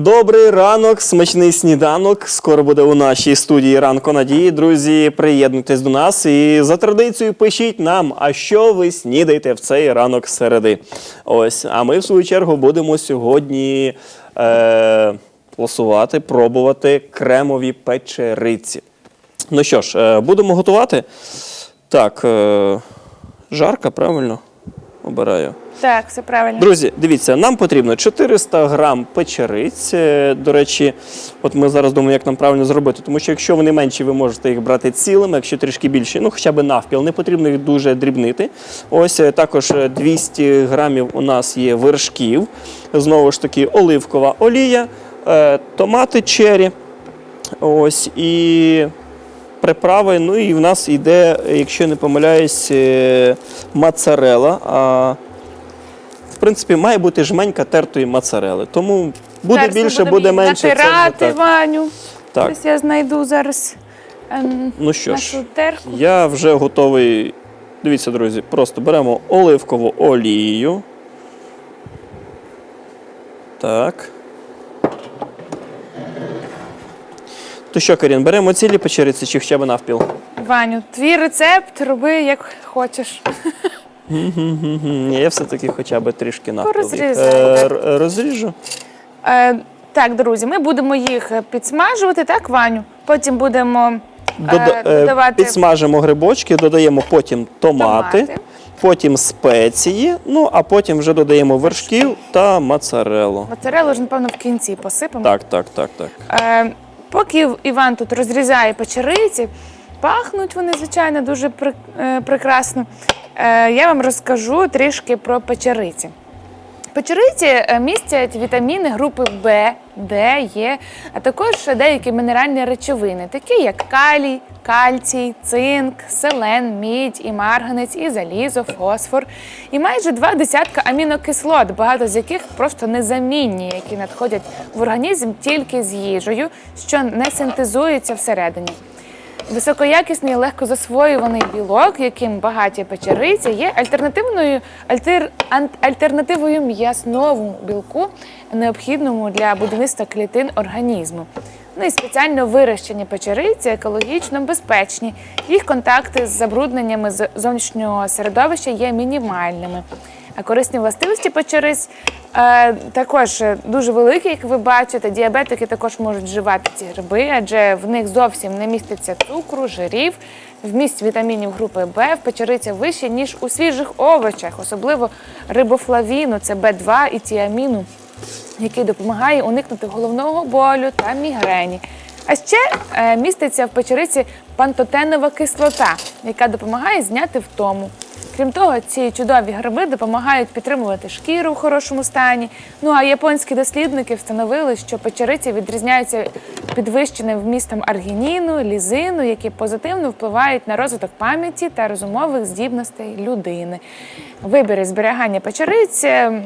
Добрий ранок, смачний сніданок. Скоро буде у нашій студії ранко надії. Друзі, приєднуйтесь до нас і за традицією пишіть нам, а що ви снідаєте в цей ранок середи. Ось, а ми в свою чергу будемо сьогодні е, лосувати, пробувати кремові печериці. Ну що ж, е, будемо готувати. Так, е, жарка, правильно? Обираю. Так, все правильно. Друзі, дивіться, нам потрібно 400 грам печериць. Е, До речі, от ми зараз думаємо, як нам правильно зробити. Тому що якщо вони менші, ви можете їх брати цілими, якщо трішки більші, ну хоча б навпіл, не потрібно їх дуже дрібнити. Ось е, також е, 200 грамів у нас є вершків. Знову ж таки, оливкова олія, е, томати чері. Ось і приправи. Ну і в нас йде, якщо не помиляюсь, е, моцарела. А в принципі, має бути жменька тертої моцарели. Тому буде Зараз більше, буде менше. це вже так. Ваню. Так. Ось я знайду зараз ем, Ну що ж, терку. я вже готовий. Дивіться, друзі, просто беремо оливкову олію. Так. То що, Карін, беремо цілі печериці чи хоча б навпіл? Ваню, твій рецепт роби як хочеш. Ні, я все-таки хоча б трішки навпіл. їх, е, р- Розріжу. Е, так, друзі, ми будемо їх підсмажувати, так, Ваню? Потім будемо Дода- е, е, додавати Підсмажимо грибочки, додаємо потім томати, Томати. потім спеції, ну а потім вже додаємо вершків та моцарелу. моцарелу ж, напевно, в кінці посипемо. Так, так, так, так. Е, поки Іван тут розрізає печериці, пахнуть вони, звичайно, дуже е, прекрасно. Е, я вам розкажу трішки про печериці. Печериці е, містять вітаміни групи В, Д, Е, а також деякі мінеральні речовини, такі як калій, кальцій, цинк, селен, мідь, і марганець, і залізо, фосфор, і майже два десятка амінокислот, багато з яких просто незамінні, які надходять в організм тільки з їжею, що не синтезується всередині. Високоякісний, легко засвоюваний білок, яким багаті печериці, є альтернативною альтер, альтернативою м'ясному білку, необхідному для будівництва клітин організму. Ну і спеціально вирощені печериці екологічно безпечні. Їх контакти з забрудненнями з зовнішнього середовища є мінімальними. А корисні властивості печериць е, також дуже великі, як ви бачите. Діабетики також можуть вживати ці гриби, адже в них зовсім не міститься цукру, жирів. Вміст вітамінів групи Б в печериці вищий, ніж у свіжих овочах, особливо рибофлавіну, це Б2 і тіаміну, який допомагає уникнути головного болю та мігрені. А ще е, міститься в печериці пантотенова кислота, яка допомагає зняти втому. Крім того, ці чудові гриби допомагають підтримувати шкіру в хорошому стані. Ну а японські дослідники встановили, що печериці відрізняються підвищеним вмістом аргініну, лізину, які позитивно впливають на розвиток пам'яті та розумових здібностей людини. Вибір зберігання печериць е,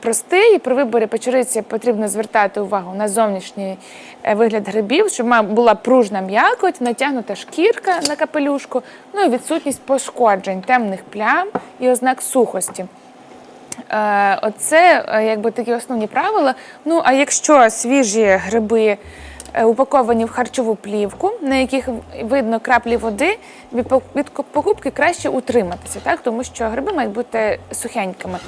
простий. При виборі печериці потрібно звертати увагу на зовнішній е, вигляд грибів, щоб була пружна м'якоть, натягнута шкірка на капелюшку, ну і відсутність пошкоджень, темних плям і ознак сухості. Е, Оце е, якби такі основні правила. Ну а якщо свіжі гриби е, упаковані в харчову плівку, на яких видно краплі води, від покупки краще утриматися, так тому що гриби мають бути сухенькими.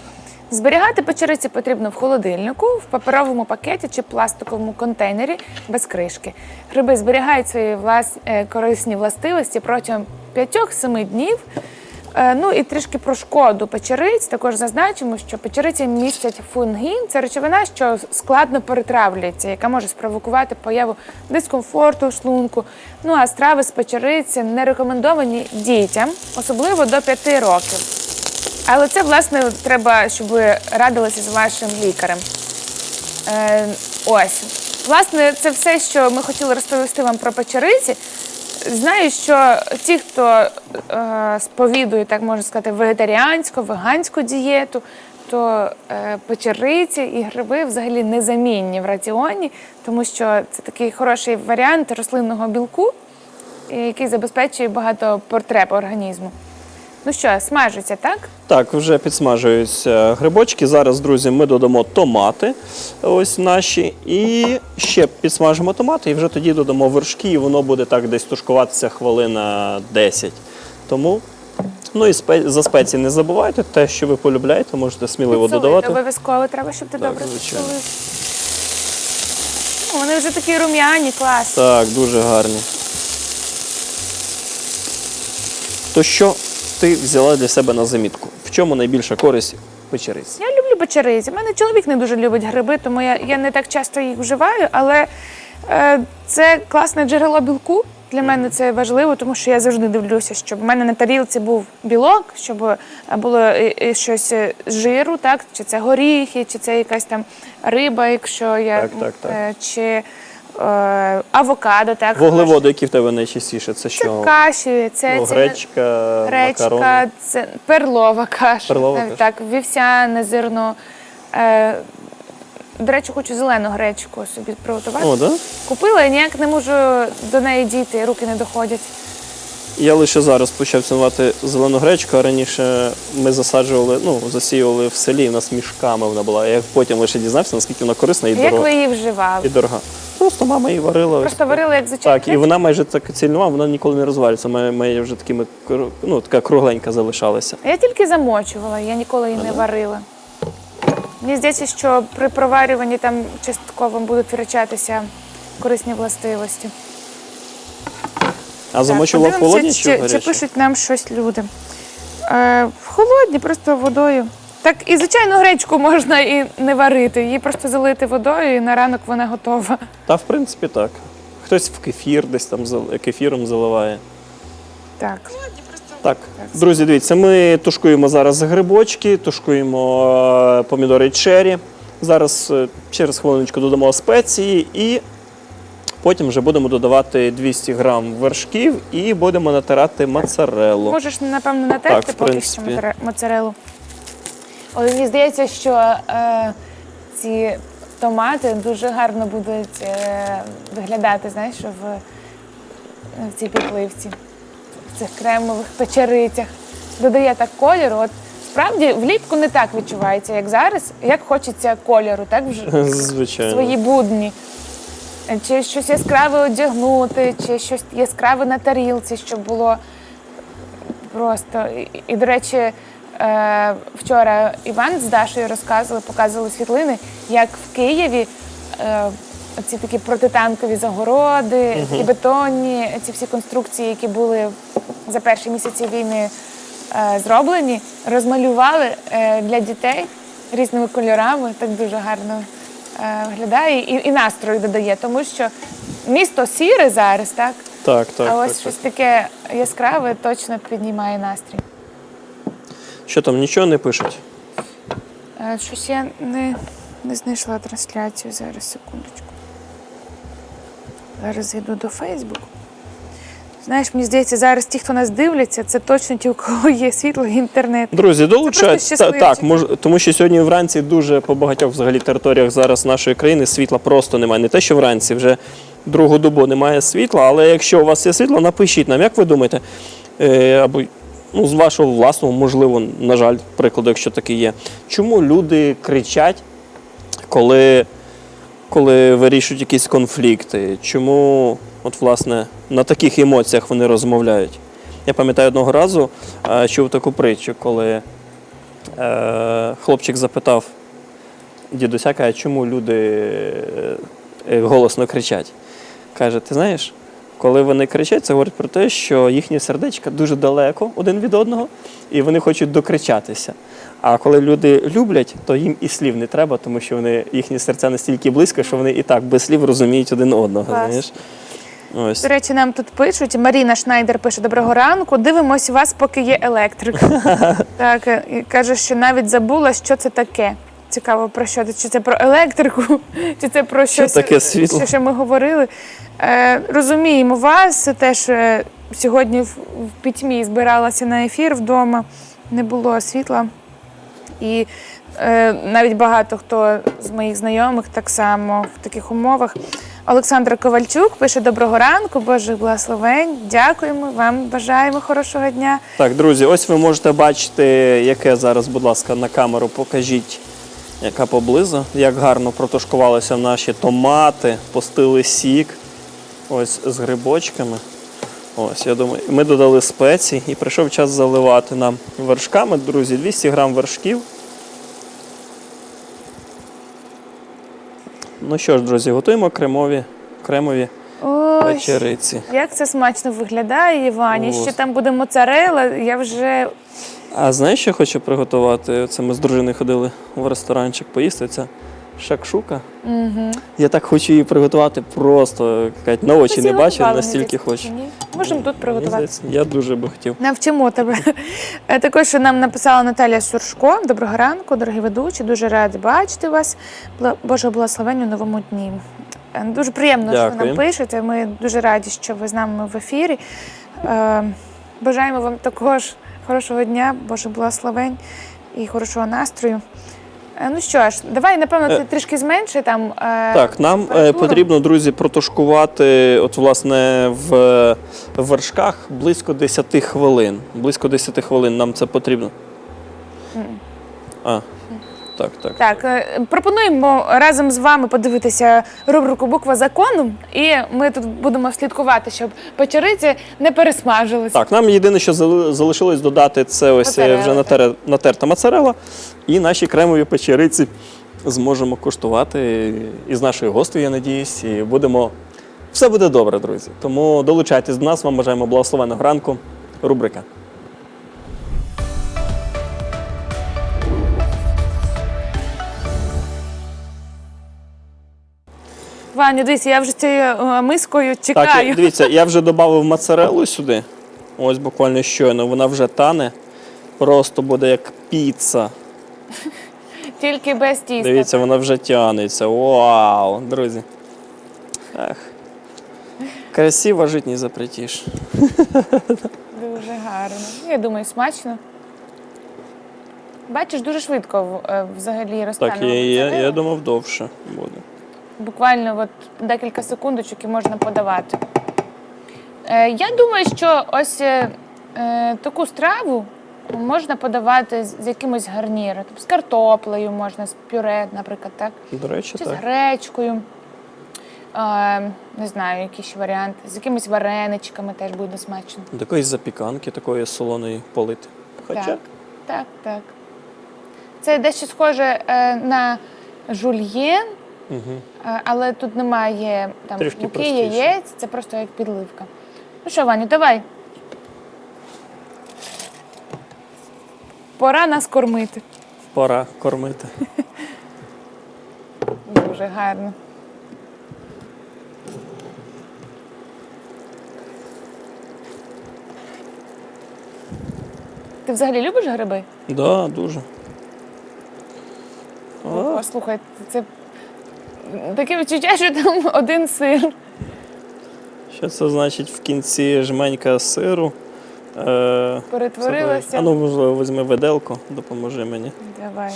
Зберігати печериці потрібно в холодильнику, в паперовому пакеті чи пластиковому контейнері без кришки. Гриби зберігають свої влас... корисні властивості протягом 5-7 днів. Е, Ну і трішки про шкоду печериць. Також зазначимо, що печериці містять фунгін. Це речовина, що складно перетравлюється, яка може спровокувати появу дискомфорту шлунку. Ну а страви з печериці не рекомендовані дітям, особливо до 5 років. Але це, власне, треба, щоб ви радилися з вашим лікарем. Е, ось. Власне, це все, що ми хотіли розповісти вам про печериці. Знаю, що ті, хто е, сповідує, так можна сказати, вегетаріанську, веганську дієту, то е, печериці і гриби взагалі незамінні в раціоні, тому що це такий хороший варіант рослинного білку, який забезпечує багато потреб організму. Ну що, смажиться, так? Так, вже підсмажуються грибочки. Зараз, друзі, ми додамо томати, ось наші, і ще підсмажимо томати, і вже тоді додамо вершки, і воно буде так десь тушкуватися хвилина 10. Тому, ну і спе- за спеції не забувайте, те, що ви полюбляєте, можете сміливо Підсолити додавати. Обов'язково треба, щоб ти Так, добре звичайно. підсолив. Ну, Вони вже такі рум'яні, клас. Так, дуже гарні. То що ти взяла для себе на замітку? В чому найбільша користь печериці? Я люблю печериці. У мене чоловік не дуже любить гриби, тому я, я не так часто їх вживаю, але е, це класне джерело білку. Для мене це важливо, тому що я завжди дивлюся, щоб в мене на тарілці був білок, щоб е, було і- і щось е, з жиру, так? чи це горіхи, чи це якась там риба, якщо я Так, так, так. е, чи е, авокадо, так Вуглеводи, які в тебе найчастіше, це Це що? каші, це, Ну, це гречка, Гречка, макарони. це перлова каша. Перлова навіть каша. Так, вівсяне зерно. Е, до речі, хочу зелену гречку собі приготувати. О, да? Купила і ніяк не можу до неї дійти, руки не доходять. Я лише зараз почав цінувати зелену гречку, а раніше ми засаджували, ну, засіювали в селі, і в нас мішками вона була. Я потім лише дізнався, наскільки вона корисна і Як дорога. ви її вживали? І дорога. Просто мама її варила. ось Просто варили як звичайно. Так, і вона майже так цільнова, вона ніколи не розвалюється. Має, має вже такими ну, така кругленька залишалася. Я тільки замочувала, я ніколи її не варила. Мені здається, що при проварюванні там частково будуть втрачатися корисні властивості. А замочувала в Так, холодній чи чи, чи пишуть нам щось люди. Е, в холодні, просто водою. Так і звичайну гречку можна і не варити. Її просто залити водою, і на ранок вона готова. Та в принципі так. Хтось в кефір десь там зал- кефіром заливає. Так. Так, друзі, дивіться, ми тушкуємо зараз грибочки, тушкуємо е, помідори чері. Зараз е, через хвилиночку додамо спеції і потім вже будемо додавати 200 грам вершків і будемо натирати моцареллу. Можеш, напевно, натерти Так, в поки що принципі. моцаре- моцарелу. Але мені здається, що е, ці томати дуже гарно будуть е, виглядати, знаєш, в, в цій підливці, в цих кремових печерицях. Додає так кольору. От справді влітку не так відчувається, як зараз, як хочеться кольору, так вже Звичайно. свої будні. Чи щось яскраве одягнути, чи щось яскраве на тарілці, щоб було просто. І, і, до речі, вчора Іван з Дашою розказували, показували світлини, як в Києві е, ці такі протитанкові загороди, і бетонні, ці всі конструкції, які були за перші місяці війни е, зроблені, розмалювали е, для дітей різними кольорами. Так дуже гарно е, виглядає і, і настрою додає, тому що місто сіре зараз, так? Так, так. а ось так, щось так. таке яскраве точно піднімає настрій. Що там, нічого не пишуть? Е, Щось я не, не знайшла трансляцію. Зараз секундочку. Зараз зайду до Фейсбуку. Знаєш, мені здається, зараз ті, хто нас дивляться, це точно ті, у кого є світло і інтернет. Друзі, долучайтесь. Та, так, мож, тому що сьогодні вранці дуже по багатьох взагалі територіях зараз нашої країни світла просто немає. Не те, що вранці, вже другу добу немає світла, але якщо у вас є світло, напишіть нам, як ви думаєте, е, або ну, з вашого власного, можливо, на жаль, прикладу, якщо такий є. Чому люди кричать, коли, коли вирішують якісь конфлікти? Чому, от, власне, на таких емоціях вони розмовляють? Я пам'ятаю одного разу е, чув таку притчу, коли е, хлопчик запитав дідуся, каже, чому люди е, голосно кричать. Каже, ти знаєш, коли вони кричать, це говорить про те, що їхні сердечка дуже далеко один від одного, і вони хочуть докричатися. А коли люди люблять, то їм і слів не треба, тому що вони їхні серця настільки близько, що вони і так без слів розуміють один одного. Клас. Знаєш? Ось. До речі, нам тут пишуть. Маріна Шнайдер пише: Доброго ранку. Дивимось вас, поки є електрик. так, і каже, що навіть забула, що це таке. Цікаво, про що? Чи це про електрику, чи це про щось, таке світло? що ще ми говорили. Е, розуміємо вас. Теж сьогодні в, пітьмі збиралася на ефір вдома, не було світла. І е, навіть багато хто з моїх знайомих так само в таких умовах. Олександр Ковальчук пише доброго ранку, Божих благословень. Дякуємо вам, бажаємо хорошого дня. Так, друзі, ось ви можете бачити, яке зараз, будь ласка, на камеру покажіть, яка поблизу, як гарно протушкувалися наші томати, постили сік. Ось з грибочками. Ось, я думаю, ми додали спеції і прийшов час заливати нам вершками, друзі, 200 грам вершків. Ну що ж, друзі, готуємо кремові, кремові Ой, печериці. як це смачно виглядає, Івані. Ще там буде моцарела, я вже А знаєш, що хочу приготувати? Це ми з дружиною ходили в ресторанчик поїсти. Це шакшука. угу. Я так хочу її приготувати просто. Кажуть, на очі не бачив, настільки хочу. Можемо тут приготувати. Я дуже би хотів. Навчимо тебе. Е, Також нам написала Наталія Суршко. Доброго ранку, дорогі ведучі. Дуже раді бачити вас. Божого благословення у новому дні. Е, Дуже приємно, що ви нам пишете. Ми дуже раді, що ви з нами в ефірі. Е, Бажаємо вам також хорошого дня, Божих благословень і хорошого настрою. Е, Ну що ж, давай, напевно, ти Е, трішки зменши там. е, Так, нам е, потрібно, друзі, протушкувати, от, власне, в, в вершках близько 10 хвилин. Близько 10 хвилин нам це потрібно. А, так, так. Так, е, пропонуємо разом з вами подивитися рубрику Буква закону, і ми тут будемо слідкувати, щоб печериці не пересмажилися. Так, нам єдине, що зали- залишилось додати, це ось е, Моцарелла, вже натере- натерта моцарела. І наші кремові печериці зможемо куштувати із нашою гостею, я надіюсь, і будемо. Все буде добре, друзі. Тому долучайтесь до нас, вам бажаємо благословеного ранку. Рубрика. Ваня, дивись, я вже цією е, мискою чекаю. Так, дивіться, я вже додав моцарелу сюди. Ось буквально щойно. Вона вже тане. Просто буде як піца. Тільки без тіста. Дивіться, вона вже тянеться. Вау, друзі. Ах. Красиво жить не запретиш. Дуже гарно. Я думаю, смачно. Бачиш, дуже швидко в- е, взагалі розтане. Так, я, я, я моцарелла. думав довше буде. Буквально от декілька секундочок і можна подавати. Е, я думаю, що ось е, е, таку страву можна подавати з, з якимось гарніром. Тобто з картоплею можна, з пюре, наприклад, так? До речі, Чи з гречкою. Е, не знаю, які ще варіанти. З якимись вареничками теж буде смачно. До якоїсь запіканки такої солоної полити. Хоча Так, так, так. Це дещо схоже е, на жульєн, угу. але тут немає там Трішки муки, простіше. яєць, це просто як підливка. Ну що, Ваню, давай. Пора нас кормити. пора кормити. Дуже гарно. Ти взагалі любиш гриби? Да, дуже. О, Послухай, це таке відчуття, що там один сир. Що це значить в кінці жменька сиру? Е, Перетворилася. А ну, можливо, візьми виделку, допоможи мені. Давай.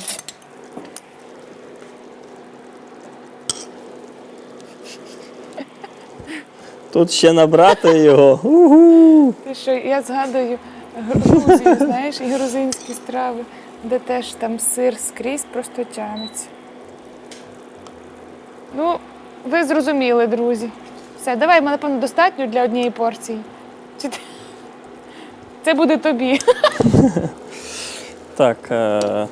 Тут ще набрати його. Угу. Ти що, я згадую Грузію, знаєш, і грузинські страви, де теж там сир скрізь просто тянеться. Ну, ви зрозуміли, друзі. Все, давай, мене, напевно, достатньо для однієї порції. Чи ти... Це буде тобі. Так. Е...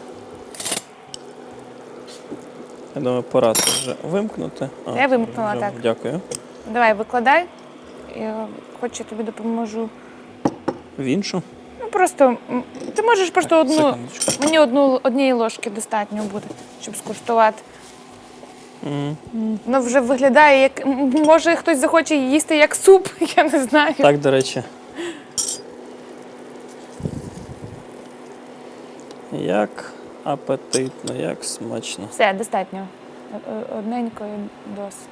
Я думаю, пора це вже вимкнути. А, Я вимкнула, вже, так. Дякую. Давай, викладай. Я хоч я тобі допоможу. В іншу. Ну просто м, ти можеш просто одну. Секундочку. Мені одну однієї ложки достатньо буде, щоб скуштувати. Мгм. Ну вже виглядає як. Може хтось захоче їсти як суп, я не знаю. Так, до речі. Як апетитно, як смачно. Все, достатньо. О- о- Одненько і досить.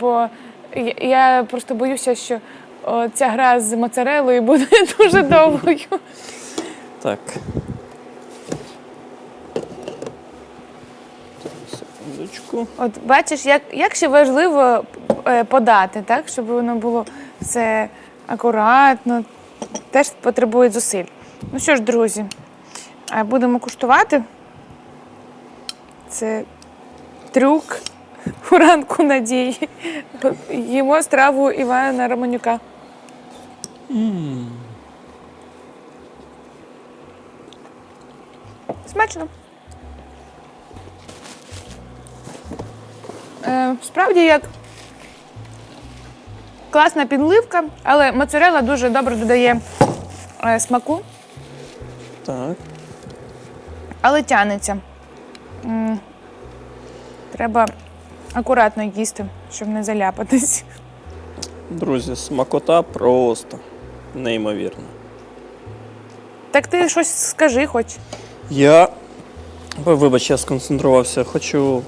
Бо я- я просто боюся, що о, ця гра з моцарелою буде дуже довгою. Так. Секундочку. От бачиш, як, як ще важливо е, подати, так? щоб воно було все акуратно, теж потребує зусиль. Ну що ж, друзі, будемо куштувати. Це трюк у ранку надії. Їмо страву Івана Романюка. Смачно. Е, справді як класна підливка, але моцарелла дуже добре додає е, смаку, Так. але тянеться. М, Треба акуратно їсти, щоб не заляпатись. Друзі, смакота просто неймовірна. Так ти щось скажи хоч. Я. Ой, Вибач, я сконцентрувався. Хочу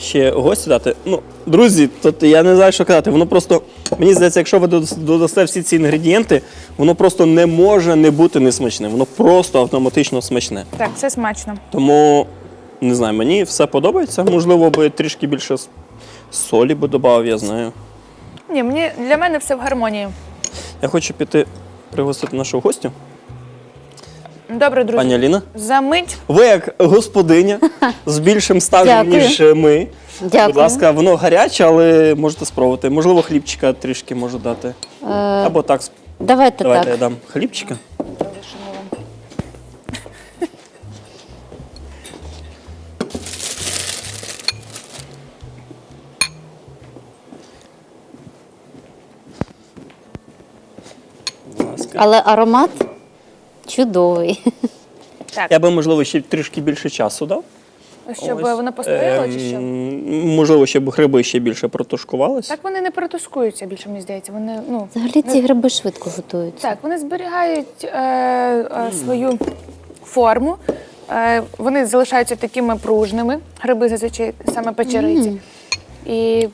ще гості дати. Ну, друзі, тут я не знаю, що казати. Воно просто. Мені здається, якщо ви додасте всі ці інгредієнти, воно просто не може не бути несмачним. Воно просто автоматично смачне. Так, це смачно. Тому не знаю, мені все подобається. Можливо, би трішки більше солі би додав, я знаю. Ні, мені для мене все в гармонії. Я хочу піти пригостити нашого гостю, Добре, друзі. пані Аліна. За мить Ви як господиня з більшим стажем, Дякую. ніж ми. Дякую. Будь ласка, воно гаряче, але можете спробувати. Можливо, хлібчика трішки можу дати. Е, Або так. давайте, Давайте я так. дам хлібчика. Будь ласка. Але аромат чудовий. так, Я би, можливо, ще трішки більше часу дав. щоб Ось. воно постояло чи що? Ем, Можливо, щоб гриби ще більше протушкувалися. Так вони не перетускуються більше, мені здається. Вони, ну, Взагалі ці гриби швидко готуються. Так, вони зберігають е, е, свою форму. Е, вони залишаються такими пружними. Гриби зазвичай саме печериці. І,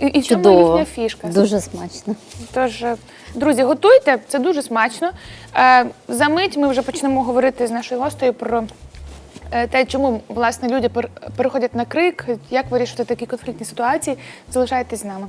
і, і в Чудово. їхня фішка. Дуже смачно. Тож, е, друзі, готуйте, це дуже смачно. Е, за мить ми вже почнемо говорити з нашою гостею про е, те, чому власне люди пер- переходять на крик, як вирішити такі конфліктні ситуації. Залишайтесь з нами.